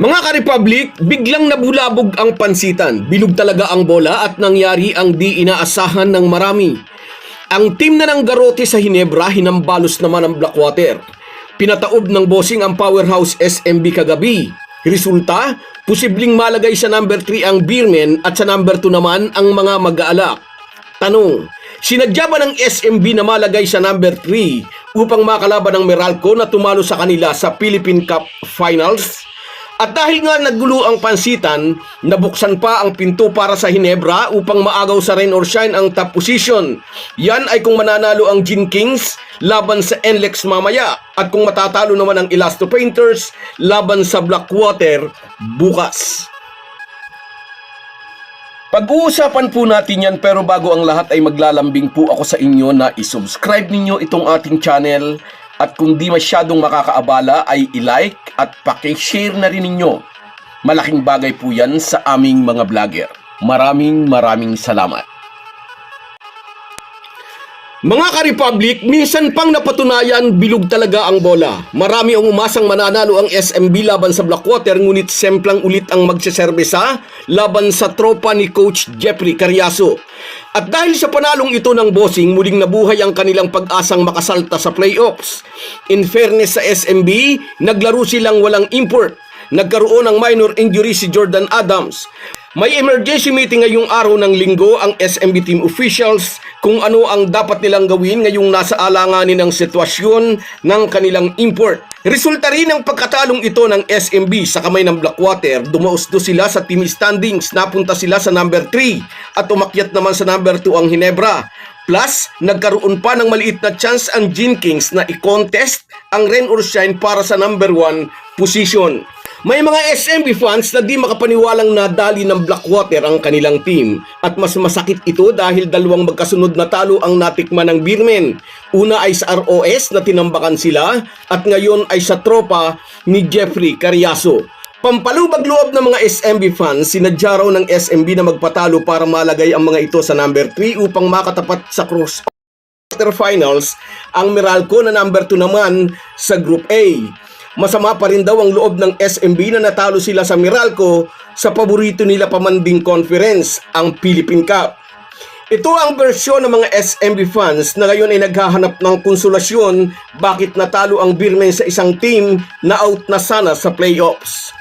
Mga ka-Republic, biglang nabulabog ang pansitan. Bilog talaga ang bola at nangyari ang di inaasahan ng marami. Ang team na ng Garote sa Hinebra hinambalos naman ang Blackwater. Pinataob ng bossing ang powerhouse SMB kagabi. Resulta, posibleng malagay sa number 3 ang Beermen at sa number 2 naman ang mga mag-aalak. Tanong, sinadya ba ng SMB na malagay sa number 3 upang makalaban ng Meralco na tumalo sa kanila sa Philippine Cup Finals? At dahil nga naggulo ang pansitan, nabuksan pa ang pinto para sa Hinebra upang maagaw sa rain or shine ang top position. Yan ay kung mananalo ang Gin Kings laban sa NLEX mamaya at kung matatalo naman ang Elasto Painters laban sa Blackwater bukas. Pag-uusapan po natin yan pero bago ang lahat ay maglalambing po ako sa inyo na isubscribe ninyo itong ating channel at kung di masyadong makakaabala ay i-like at paki-share na rin ninyo. Malaking bagay po yan sa aming mga vlogger. Maraming maraming salamat. Mga ka-Republic, minsan pang napatunayan bilog talaga ang bola. Marami ang umasang mananalo ang SMB laban sa Blackwater ngunit semplang ulit ang magseserbesa laban sa tropa ni Coach Jeffrey Carriaso. At dahil sa panalong ito ng bossing, muling nabuhay ang kanilang pag-asang makasalta sa playoffs. In fairness sa SMB, naglaro silang walang import. Nagkaroon ng minor injury si Jordan Adams. May emergency meeting ngayong araw ng linggo ang SMB team officials kung ano ang dapat nilang gawin ngayong nasa alanganin ng sitwasyon ng kanilang import. Resulta rin ng pagkatalong ito ng SMB sa kamay ng Blackwater, dumausdo sila sa team standings, napunta sila sa number 3 at umakyat naman sa number 2 ang Hinebra. Plus, nagkaroon pa ng maliit na chance ang Gin Kings na i-contest ang Rain or Shine para sa number 1 position. May mga SMB fans na di makapaniwalang nadali ng Blackwater ang kanilang team at mas masakit ito dahil dalawang magkasunod na talo ang natikman ng Beermen. Una ay sa ROS na tinambakan sila at ngayon ay sa tropa ni Jeffrey Carriaso. Pampalubag loob ng mga SMB fans, sinadya ng SMB na magpatalo para malagay ang mga ito sa number 3 upang makatapat sa cross quarterfinals ang Meralco na number 2 naman sa Group A. Masama pa rin daw ang loob ng SMB na natalo sila sa Meralco sa paborito nila pamanding conference, ang Philippine Cup. Ito ang bersyon ng mga SMB fans na ngayon ay naghahanap ng konsolasyon bakit natalo ang Beermen sa isang team na out na sana sa playoffs.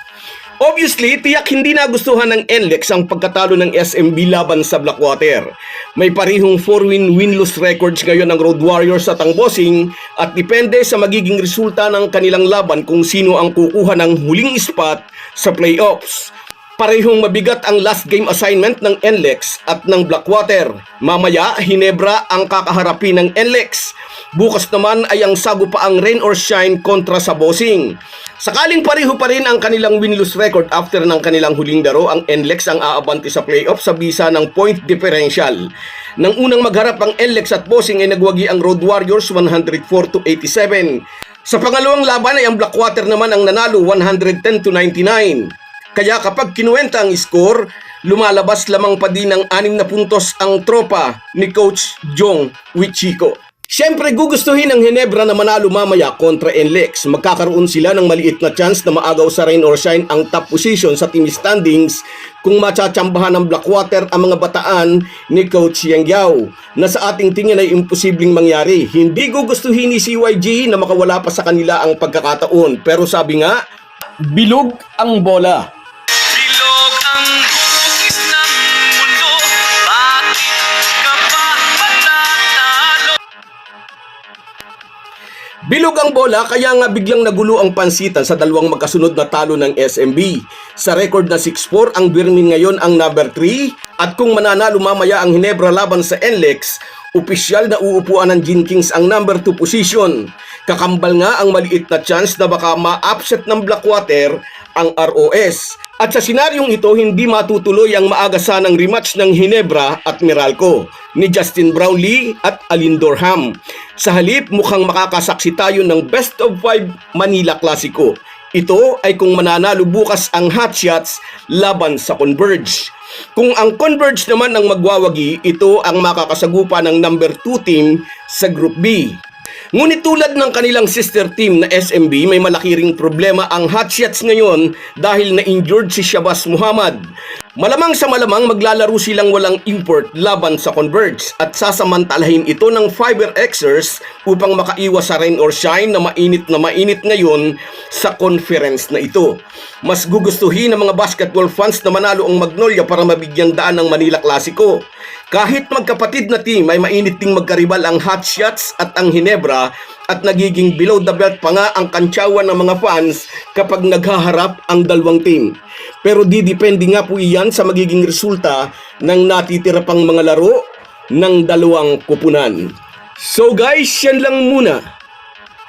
Obviously, tiyak hindi nagustuhan ng NLEX ang pagkatalo ng SMB laban sa Blackwater. May parihong 4-win win-lose records ngayon ng Road Warriors at ang Bossing at depende sa magiging resulta ng kanilang laban kung sino ang kukuha ng huling spot sa playoffs. Parehong mabigat ang last game assignment ng NLEX at ng Blackwater. Mamaya, Hinebra ang kakaharapin ng NLEX. Bukas naman ay ang sagupaang rain or shine kontra sa bossing. Sakaling pareho pa rin ang kanilang win-lose record after ng kanilang huling laro, ang NLEX ang aabante sa playoff sa bisa ng point differential. Nang unang magharap ang NLEX at bossing ay nagwagi ang Road Warriors 104 to 87. Sa pangalawang laban ay ang Blackwater naman ang nanalo 110 to 99. Kaya kapag kinuwenta ang score, lumalabas lamang pa din ng anim na puntos ang tropa ni Coach Jong Wichiko. Siyempre gugustuhin ng Hinebra na manalo mamaya kontra NLEX. Magkakaroon sila ng maliit na chance na maagaw sa rain or shine ang top position sa team standings kung matsatsambahan ng Blackwater ang mga bataan ni Coach Yang Yao na sa ating tingin ay imposibleng mangyari. Hindi gugustuhin ni CYG na makawala pa sa kanila ang pagkakataon pero sabi nga, bilog ang bola. Bilog ang bola kaya nga biglang nagulo ang pansitan sa dalawang magkasunod na talo ng SMB. Sa record na 6-4, ang Birmin ngayon ang number 3 at kung mananalo mamaya ang Hinebra laban sa NLEX, opisyal na uupuan ng Gin Kings ang number 2 position. Kakambal nga ang maliit na chance na baka ma-upset ng Blackwater ang ROS. At sa senaryong ito, hindi matutuloy ang maaga sanang rematch ng Hinebra at Meralco ni Justin Brownlee at Alin Dorham. Sa halip, mukhang makakasaksi tayo ng Best of 5 Manila Clasico. Ito ay kung mananalo bukas ang Hotshots laban sa Converge. Kung ang Converge naman ang magwawagi, ito ang makakasagupa ng number 2 team sa Group B. Ngunit tulad ng kanilang sister team na SMB, may malaki ring problema ang Hotshots ngayon dahil na-injured si Shabazz Muhammad. Malamang sa malamang maglalaro silang walang import laban sa Converge at sasamantalahin ito ng Fiber Xers upang makaiwas sa rain or shine na mainit na mainit ngayon sa conference na ito. Mas gugustuhin ng mga basketball fans na manalo ang Magnolia para mabigyan daan ng Manila Clasico. Kahit magkapatid na team ay mainit ding magkaribal ang Hotshots at ang Hinebra at nagiging below the belt pa nga ang kantsawan ng mga fans kapag naghaharap ang dalawang team. Pero didepende nga po iyan sa magiging resulta ng natitira pang mga laro ng dalawang kupunan. So guys, yan lang muna.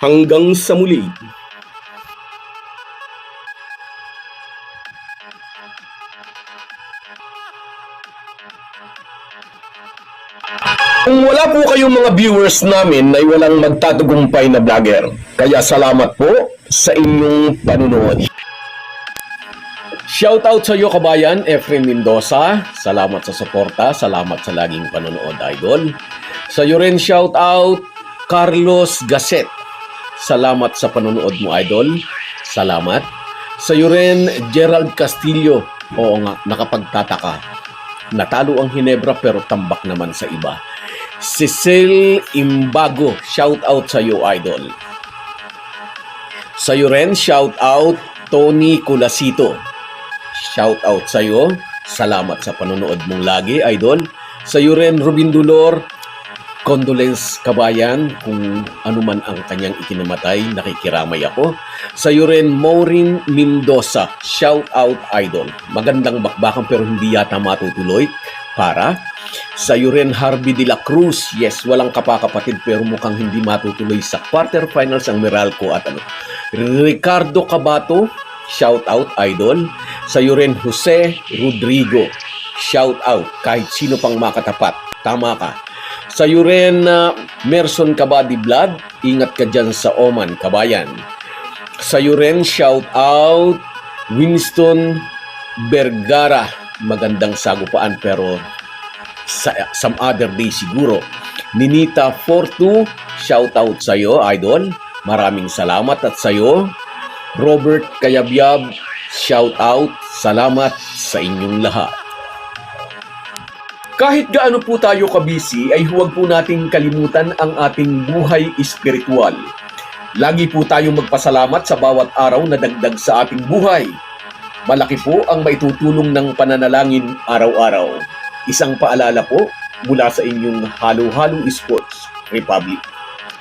Hanggang sa muli. Kayong mga viewers namin ay walang magtatagumpay na vlogger. Kaya salamat po sa inyong panunood. Shoutout sa iyo kabayan, Efren Mendoza. Salamat sa suporta, salamat sa laging panonood, idol. Sa iyo rin shoutout, Carlos Gasset. Salamat sa panonood mo, idol. Salamat. Sa iyo rin, Gerald Castillo. Oo nga, nakapagtataka. Natalo ang Hinebra pero tambak naman sa iba. Cecil Imbago, shout out sa iyo, idol. Sa iyo rin, shout out Tony Culasito. Shout out sa iyo. Salamat sa panonood mong lagi, idol. Sa iyo rin, Robin Dulor. Condolence kabayan kung ano man ang kanyang ikinamatay, nakikiramay ako. Sa iyo rin, Maureen Mendoza. Shout out, idol. Magandang bakbakan pero hindi yata matutuloy. Para sa iyo rin, Harvey de la Cruz. Yes, walang kapakapatid pero mukhang hindi matutuloy sa quarterfinals ang Meralco at ano. Ricardo Cabato, shout out idol. Sa iyo rin, Jose Rodrigo. Shout out kahit sino pang makatapat. Tama ka. Sa iyo rin, uh, Merson Kabadi Blood. Ingat ka dyan sa Oman, kabayan. Sa iyo rin, shout out Winston Vergara. Magandang sagupaan pero sa, some other day siguro. Ninita Fortu, shout out sa iyo, idol. Maraming salamat at sa iyo. Robert Kayabyab, shout out. Salamat sa inyong lahat. Kahit gaano po tayo kabisi ay huwag po nating kalimutan ang ating buhay espiritual. Lagi po tayong magpasalamat sa bawat araw na dagdag sa ating buhay. Malaki po ang maitutulong ng pananalangin araw-araw. Isang paalala po mula sa inyong Halo Halo Sports Republic.